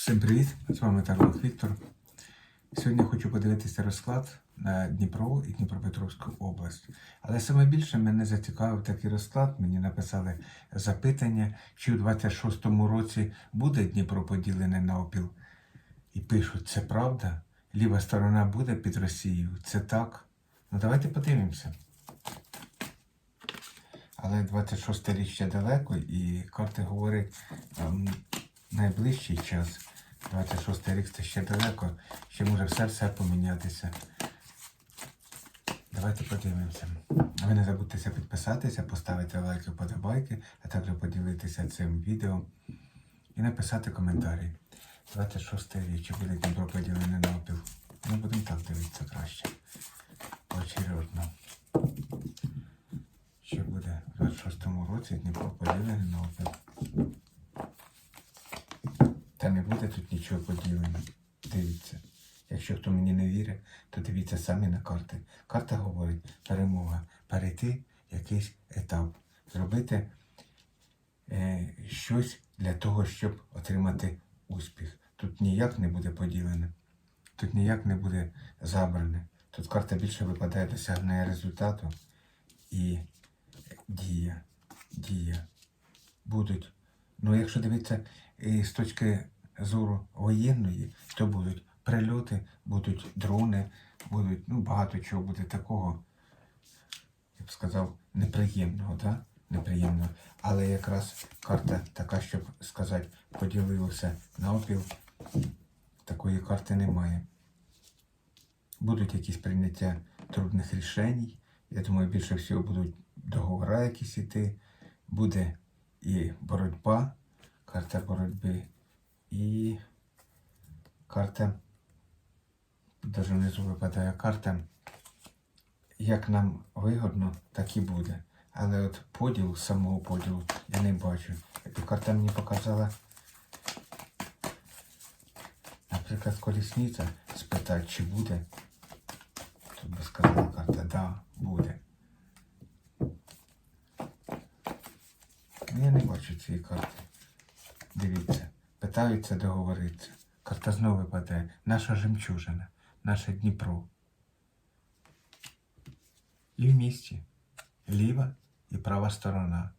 Всім привіт! З вами Тарлок Віктор. Сьогодні хочу подивитися розклад на Дніпро і Дніпропетровську область. Але саме більше мене зацікавив такий розклад. Мені написали запитання, чи у 26-му році буде Дніпро поділене на опіл. І пишуть, це правда? Ліва сторона буде під Росією. Це так? Ну давайте подивимося. Але 26 рік ще далеко, і карти говорять ем, найближчий час. 26 рік це ще далеко, ще може все-все помінятися. Давайте подивимося. Ви не забудьте підписатися, поставити лайки, вподобайки, а також поділитися цим відео і написати коментарі. 26 рік, чи буде Дніпро поділене на опіл. Ми будемо так дивитися краще. Очередно. Чи буде в 26-му році Дніпро поділене на опіл. Та не буде тут нічого поділено. Дивіться. Якщо хто мені не вірить, то дивіться самі на карти. Карта говорить перемога, перейти якийсь етап, зробити е, щось для того, щоб отримати успіх. Тут ніяк не буде поділене, тут ніяк не буде забране. Тут карта більше випадає досягнення результату і дія. Дія. Будуть. Ну, якщо дивитися з точки зору воєнної, то будуть прильоти, будуть дрони, будуть, ну, багато чого буде такого, я б сказав, неприємного, да? неприємного. Але якраз карта така, щоб сказати, поділилося на опіл, такої карти немає. Будуть якісь прийняття трудних рішень. Я думаю, більше всього будуть договори якісь іти, буде і боротьба, карта боротьби, і карта, даже внизу випадає карта, як нам вигодно, так і буде. Але от поділ, самого поділу я не бачу. Якби карта мені показала, наприклад, колісниця спитати, чи буде. Тут би сказала карта, да, буде. Я не бачу цієї карти. Дивіться, питаються договоритися. Карта знову випадає. Наша жемчужина, наше Дніпро. І в місті ліва і права сторона.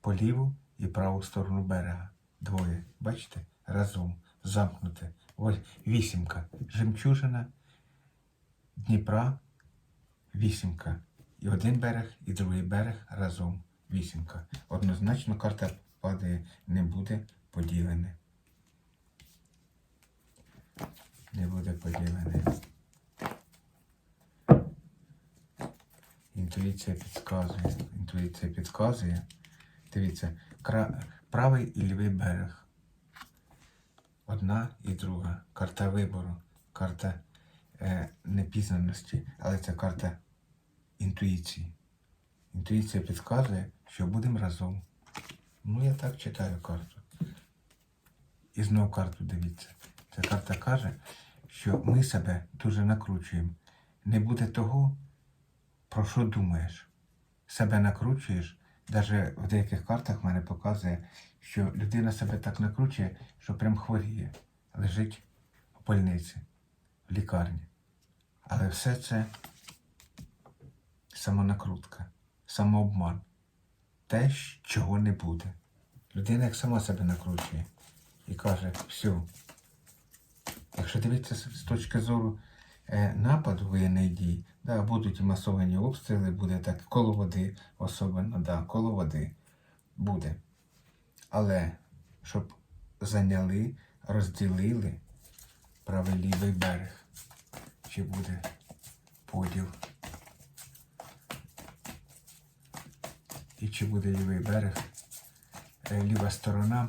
По ліву і праву сторону берега. Двоє. Бачите? Разом. Замкнуте. Ось вісімка. Жемчужина, Дніпра, вісімка. І один берег, і другий берег разом. Вісімка. Однозначно карта падає, не буде поділене. Не буде поділене. Інтуїція підказує. Інтуїція підказує. Дивіться, кра... правий і лівий берег. Одна і друга. Карта вибору, карта е, непізнаності, але це карта інтуїції. Інтуїція підказує, що будемо разом. Ну, я так читаю карту. І знову карту дивіться. Ця карта каже, що ми себе дуже накручуємо. Не буде того, про що думаєш. Себе накручуєш. Навіть в деяких картах мене показує, що людина себе так накручує, що прям хворіє, лежить в больниці, в лікарні. Але все це самонакрутка, самообман. Те, чого не буде. Людина як сама себе накручує і каже, все. Якщо дивитися з точки зору е, нападу воєнної дії, да, будуть масовані обстріли, буде так, коло води особливо, да, коло води буде. Але щоб зайняли, розділили правий лівий берег, чи буде поділ. І чи буде лівий берег, е, ліва сторона,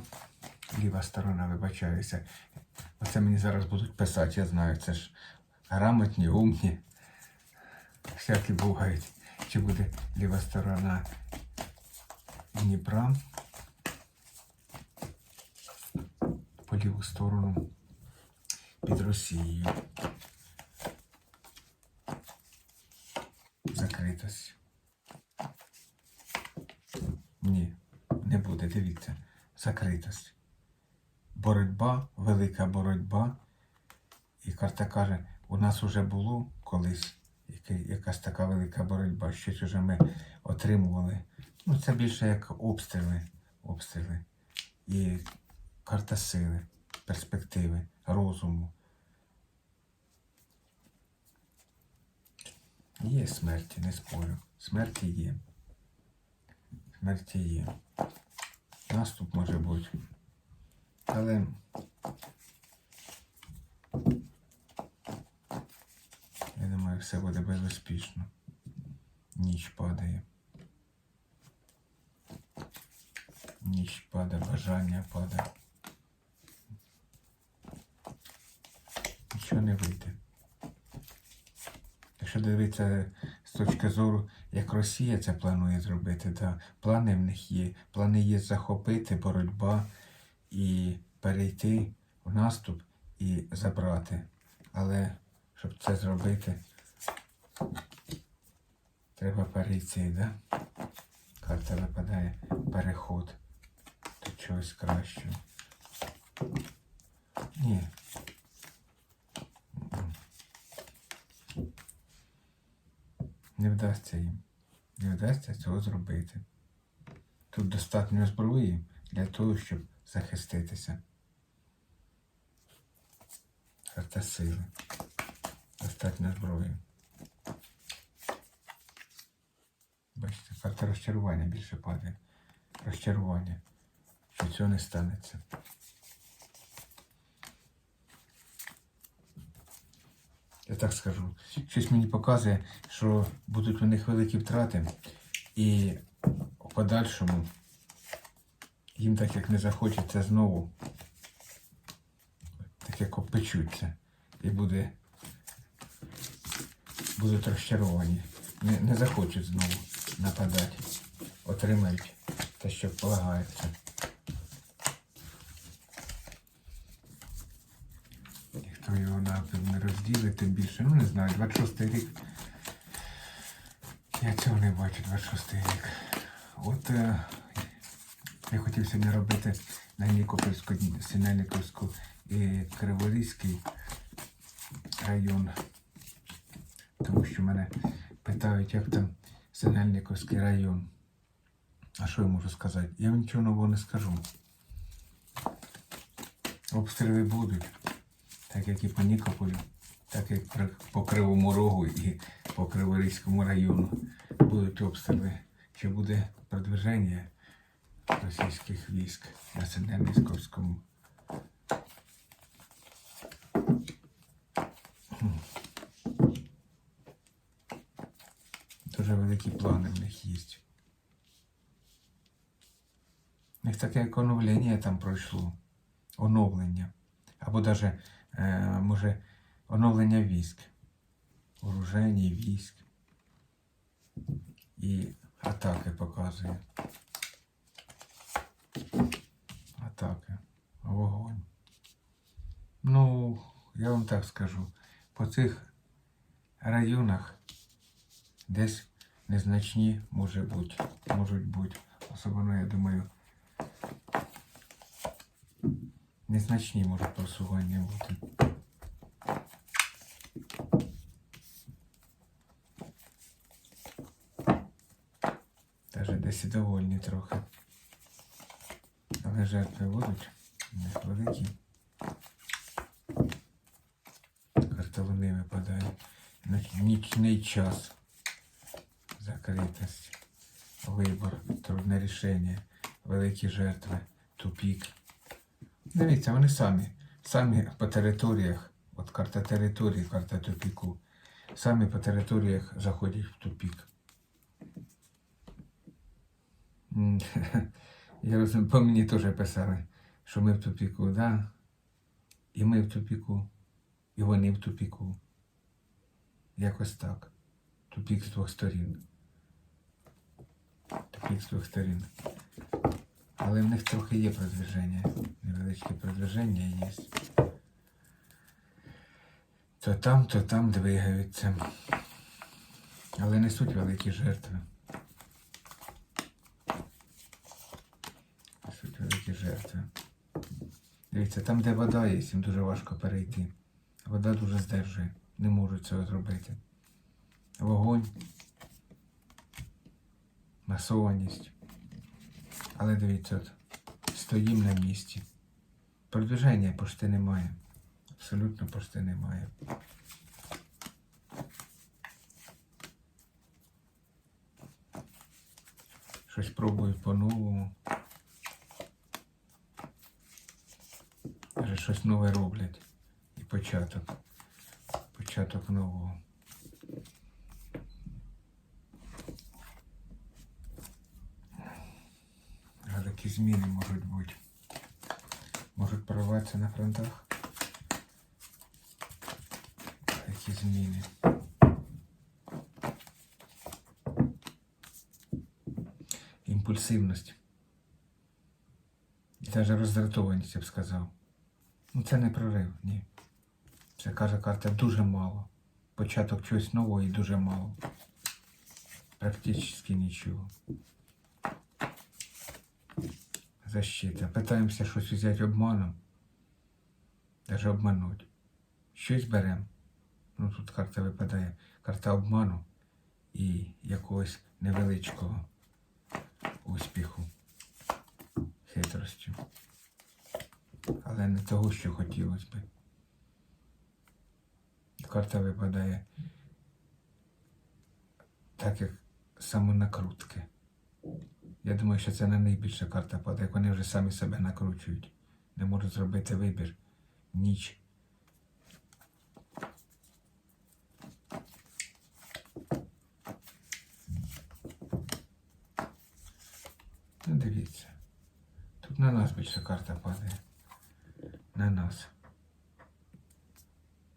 ліва сторона, вибачаюся. Оце мені зараз будуть писати, я знаю, це ж грамотні, умні. Всякі бувають. Чи буде ліва сторона Дніпра по ліву сторону під Росією. Закритость. Ні, не буде, дивіться. Закритость. Боротьба, велика боротьба. І карта каже, у нас вже було колись якась така велика боротьба, щось вже ми отримували. Ну, це більше як обстріли, обстріли. І карта сили, перспективи, розуму. Є смерті, не спорю. Смерті є. Смерті є. Наступ може бути. Але я думаю, все буде безуспішно. Ніч падає. Ніч падає, бажання падає. Нічого не вийде. Якщо дивитися з точки зору, як Росія це планує зробити, то плани в них є. Плани є захопити боротьба і перейти в наступ і забрати. Але щоб це зробити, треба перейти, да? Карта випадає переход до чогось кращого. Ні. Не вдасться їм. Не вдасться цього зробити. Тут достатньо зброї для того, щоб захиститися. Карта сили. Достатньо зброї. Бачите, карта розчарування більше падає. Розчарування. Що цього не станеться. Я так скажу. Щось мені показує, що будуть у них великі втрати, і в подальшому їм так як не захочеться знову, так як опечуться, і буде, будуть розчаровані. Не, не захочуть знову нападати, отримають те, що полагається. І хто його напів не розділить, тим більше, ну не знаю, 26 рік. Я цього не бачу, 26 рік. От е, я хотів сьогодні робити на Нікопольську, Синельниковську і Криворізький район. Тому що мене питають, як там Синельниковський район. А що я можу сказати? Я вам нічого нового не скажу. Обстріли будуть, так як і по Нікополю, так як по Кривому Рогу і по Криворізькому району будуть обстріли. Чи буде продвиження російських військ на Синельниковському? Дуже великі плани в них є. У них таке як оновлення там пройшло. Оновлення. Або навіть, е, може, оновлення військ. Вооружені військ. І атаки показує. Атаки. Вогонь. Ну, я вам так скажу. По цих районах десь незначні може бути, можуть бути. Особливо, я думаю, незначні можуть просування бути. Даже десь і довольні трохи. Але жертви будуть великі. Картовини випадають. Нічний час. Закритость. Вибор, трудне рішення, великі жертви, тупік. Дивіться, вони самі, самі по територіях, от карта території, карта тупіку, самі по територіях заходять в тупік. Я розумію, по мені теж писали, що ми в тупіку, да? І ми в тупіку, і вони в тупіку. Якось так. Тупік з двох сторін. Тупік з двох сторін. Але в них трохи є продвиження. Невеличке продвиження є. То там, то там двигаються. Але несуть великі жертви. Несуть великі жертви. Дивіться, там, де вода є, їм дуже важко перейти. Вода дуже здержує. Не можуть цього зробити. Вогонь, масованість. Але дивіться, от, стоїм на місці. Продвиження почти немає. Абсолютно почти немає. Щось пробують по-новому. Вже щось нове роблять. І початок. Початок нового. А такі зміни можуть бути. Можуть прорватися на фронтах. Такі зміни. Імпульсивність. І навіть роздратованість, я б сказав. Ну це не прорив, ні. Це каже карта дуже мало. Початок чогось нового і дуже мало. Практично нічого. Защита. Питаємося щось взяти обманом. Даже обмануть. Щось беремо. Ну тут карта випадає. Карта обману і якогось невеличкого успіху. Хитростю. Але не того, що хотілося би. Карта випадає так, як самонакрутки. Я думаю, що це не найбільша карта падає, як вони вже самі себе накручують. Не можуть зробити вибір. Ніч. Ну, дивіться. Тут на нас більше карта падає. На нас.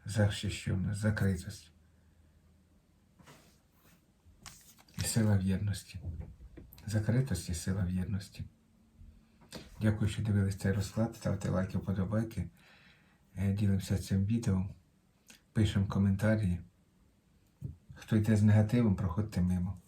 Захищеність, закритость. І сила в єдності. Закритость і сила в єдності. Дякую, що дивились цей розклад. Ставте лайки, вподобайки. Е, Ділимося цим відео. Пишемо коментарі. Хто йде з негативом, проходьте мимо.